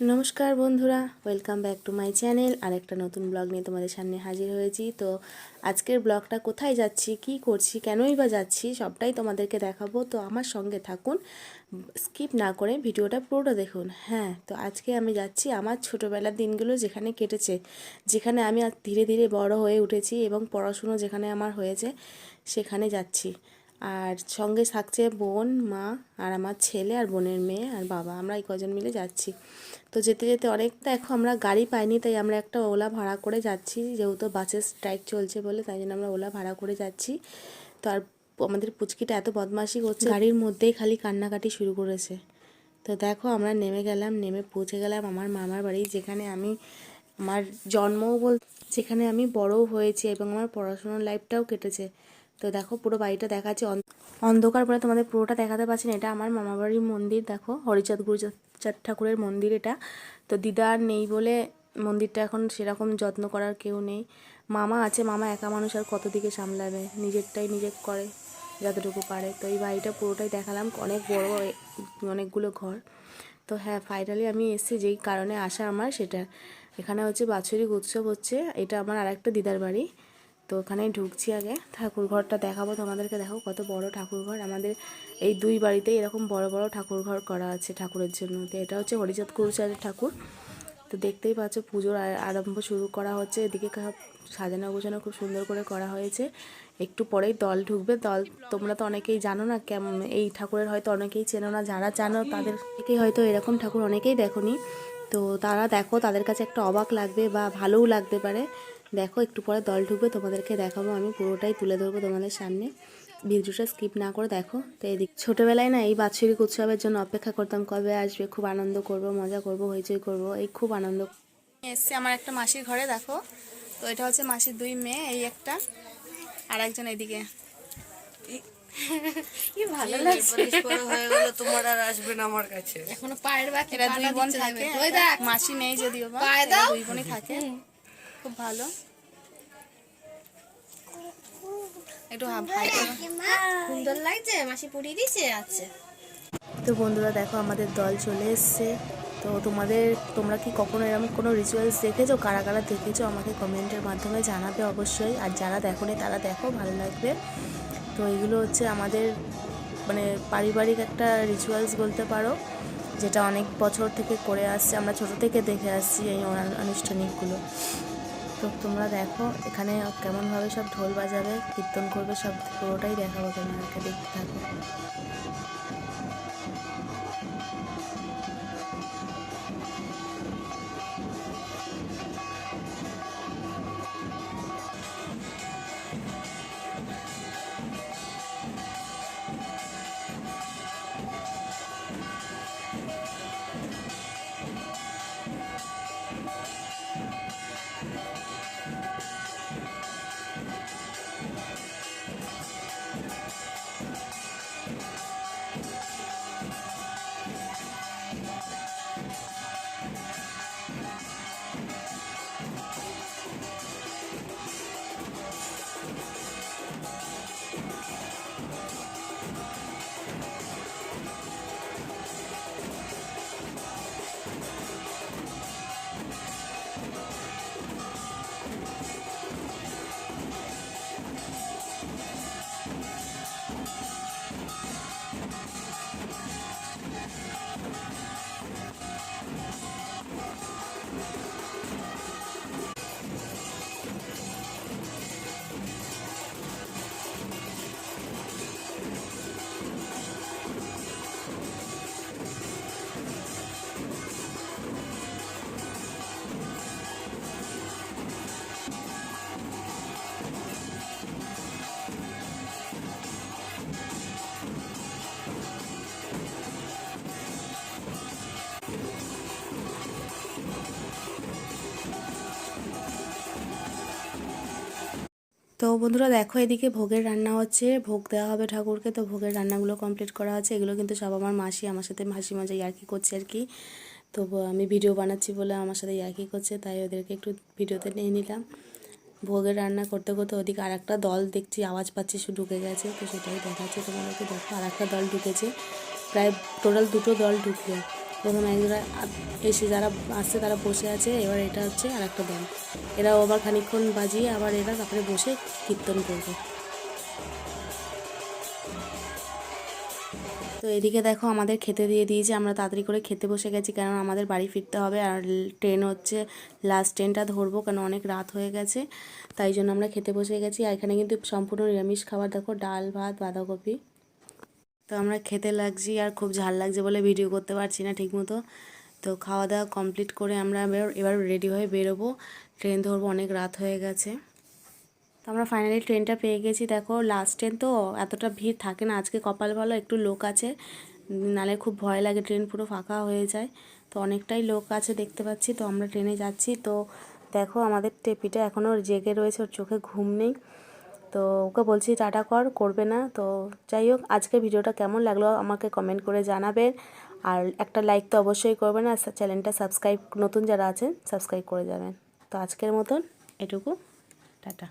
নমস্কার বন্ধুরা welcome back to my channel আর একটা নতুন ব্লগ নিয়ে তোমাদের সামনে হাজির হয়েছি। তো আজকের ব্লগটা কোথায় যাচ্ছি, কি করছি, কেনই বা যাচ্ছি, সবটাই তোমাদেরকে দেখাবো। তো আমার সঙ্গে থাকুন স্কিপ না করে ভিডিওটা পুরোটা দেখুন। হ্যাঁ তো আজকে আমি যাচ্ছি আমার ছোটোবেলার দিনগুলো যেখানে কেটেছে, যেখানে আমি ধীরে ধীরে বড় হয়ে উঠেছি এবং পড়াশুনো যেখানে আমার হয়েছে, সেখানে যাচ্ছি। আর সঙ্গে থাকছে বোন, মা, আর আমার ছেলে, আর বোনের মেয়ে, আর বাবা। আমরা এই কজন মিলে যাচ্ছি। তো যেতে যেতে অনেক দেখো আমরা গাড়ি পাইনি, তাই আমরা একটা ওলা ভাড়া করে যাচ্ছি। যেহেতু বাসের স্ট্রাইক চলছে বলে, তাই জন্য আমরা ওলা ভাড়া করে যাচ্ছি। তো আর আমাদের পুচকিটা এত বদমাশি করছে, গাড়ির মধ্যেই খালি কান্নাকাটি শুরু করেছে। তো দেখো আমরা নেমে গেলাম, নেমে পৌঁছে গেলাম আমার মামার বাড়ি, যেখানে আমি আমার জন্মও বল, যেখানে আমি বড়ও হয়েছি এবং আমার পড়াশোনার লাইফটাও কেটেছে। তো দেখো পুরো বাড়িটা দেখাচ্ছে অন- অন্ধকার বলে তোমাদের পুরোটা দেখাতে পারছি না। এটা আমার মামাবাড়ির মন্দির, দেখো। হরিচাঁদ গুরুচাঁদ ঠাকুরের মন্দির এটা। তো দিদা আর নেই বলে মন্দিরটা এখন সেরকম যত্ন করার কেউ নেই। মামা আছে, মামা একা মানুষ আর কত দিকে সামলাবে? নিজেরটাই নিজে করে, যতটুকু পারে। তো এই বাড়িটা পুরোটাই দেখালাম। অনেক বড় অনেকগুলো ঘর। তো হ্যাঁ ফাইনালি আমি এসেছি। যেই কারণে আসা আমার সেটা। এখানে হচ্ছে বাৎসরিক উৎসব হচ্ছে। এটা আমার আরেকটা দিদার বাড়ি। তো ওখানে ঢুকছি আগে। ঠাকুর ঘরটা দেখাবো তোমাদেরকে। দেখো কত বড় ঠাকুর ঘর আমাদের এই দুই বাড়িতেই এরকম বড় বড় ঠাকুর ঘর করা আছে ঠাকুরের জন্য। তো এটা হচ্ছে হরিচাঁদ কুরুচাঁদের ঠাকুর। তো দেখতেই পাচ্ছ পুজোর আরম্ভ শুরু করা হচ্ছে। এদিকে সাজানো গোছানো খুব সুন্দর করে করা হয়েছে। একটু পরেই দল ঢুকবে। দল তোমরা তো অনেকেই জানো না কেমন এই ঠাকুরের হয়তো অনেকেই চেনো না। যারা জানো তাদের থেকেই হয়তো এরকম ঠাকুর অনেকেই দেখোনি। তো তারা দেখো তাদের কাছে একটা অবাক লাগবে বা ভালোও লাগতে পারে। দেখো একটু পরে দল ঢুকবে তোমাদেরকে দেখাবো আমি পুরোটাই তুলে ধরবো তোমাদের সামনে। ভিডিওটা স্কিপ না করে দেখো তো এদিক ছোটোবেলায় না এই বাৎসরিক উৎসবের জন্য অপেক্ষা করতাম কবে আসবে খুব আনন্দ করব মজা করব হইচই করব এই খুব আনন্দ এসছে আমার একটা মাসির ঘরে দেখো। তো এটা হচ্ছে মাসির দুই মেয়ে এই একটা আর একজন এদিকে। ভালো লাগছে। হয়ে গেল তোমার আর আসবে না আমার কাছে। এখনও পায়ের বাকি এরা দুই বোন থাকে। দেখ। মাসি নেই যদিও পায়ে দাও। দুই বোনই থাকে। খুব ভালো। একটু সুন্দর লাগছে? মাসি পুড়িয়ে দিছে আছে। তো বন্ধুরা, দেখো আমাদের দল চলে এসছে। তো তোমাদের, তোমরা কি কখনো এরকম কোনো রিচুয়ালস দেখেছ? কারা কারা দেখেছ? আমাকে কমেন্টের মাধ্যমে জানাবে অবশ্যই। আর যারা দেখোনি, তারা দেখো, ভালো লাগবে। তো এগুলো হচ্ছে আমাদের মানে পারিবারিক একটা রিচুয়ালস বলতে পারো, যেটা অনেক বছর থেকে করে আসছে। আমরা ছোট থেকে দেখে আসছি এই অনু- আনুষ্ঠানিকগুলো তো তোমরা দেখো, এখানে কেমনভাবে সব ঢোল বাজাবে, কীর্তন করবে, সব পুরোটাই দেখাবো তোমাদেরকে, দেখতে থাকো। তো বন্ধুরা দেখো এদিকে ভোগের রান্না হচ্ছে। ভোগ দেওয়া হবে ঠাকুরকে, তো ভোগের রান্নাগুলো কমপ্লিট করা হচ্ছে। এগুলো কিন্তু সব আমার মাসি, আমার সাথে হাসি মজা ইয়ার্কি করছে আর কি। তো আমি ভিডিও বানাচ্ছি বলে আমার সাথে ইয়ার্কি করছে, তাই ওদেরকে একটু ভিডিওতে নিয়ে নিলাম। ভোগের রান্না করতে করতে ওদিকে আর একটা দল দেখছি, আওয়াজ পাচ্ছি শুধু ঢুকে গেছে। তো সেটাই দেখাচ্ছে তোমাদেরকে। দেখো আর একটা দল ঢুকেছে। প্রায় টোটাল দুটো দল ঢুকলো। প্রথমে একজোড়া এসে যারা আসছে, তারা বসে আছে। এবার এটা হচ্ছে আর একটা দল এরা আবার খানিকক্ষণ বাজিয়ে আবার এরা তারপরে বসে কীর্তন করবে। তো এদিকে দেখো আমাদের খেতে দিয়ে দিয়েছে। আমরা তাড়াতাড়ি করে খেতে বসে গেছি, কারণ আমাদের বাড়ি ফিরতে হবে। আর ট্রেন হচ্ছে লাস্ট ট্রেনটা ধরবো, কারণ অনেক রাত হয়ে গেছে। তাই জন্য আমরা খেতে বসে গেছি। আর এখানে কিন্তু সম্পূর্ণ নিরামিষ খাবার। দেখো ডাল, ভাত, বাঁধাকপি। তো আমরা খেতে লাগছি আর খুব ঝাল লাগছে বলে ভিডিও করতে পারছি না ঠিকমতো। তো খাওয়া দাওয়া কমপ্লিট করে আমরা এবার রেডি হয়ে বেরোবো। ট্রেন ধরবো, অনেক রাত হয়ে গেছে। তো আমরা ফাইনালি ট্রেনটা পেয়ে গেছি। দেখো লাস্ট ট্রেন তো এতটা ভিড় থাকে না। আজকে কপাল ভালো, একটু লোক আছে। নালে খুব ভয় লাগে, ট্রেন পুরো ফাঁকা হয়ে যায়। তো অনেকটাই লোক আছে দেখতে পাচ্ছি। তো আমরা ট্রেনে যাচ্ছি। তো দেখো, আমাদের টেপিটা এখনও জেগে রয়েছে, ওর চোখে ঘুম নেই। তো ওকে বলছি, টাটা কর, করবে না। তো যাই হোক, আজকে ভিডিওটা কেমন লাগল আমাকে কমেন্ট করে জানাবেন। আর একটা লাইক তো অবশ্যই করবেন, আর চ্যানেলটা সাবস্ক্রাইব নতুন যারা আছেন সাবস্ক্রাইব করে যাবেন। তো আজকের মতন এটুকু। টাটা।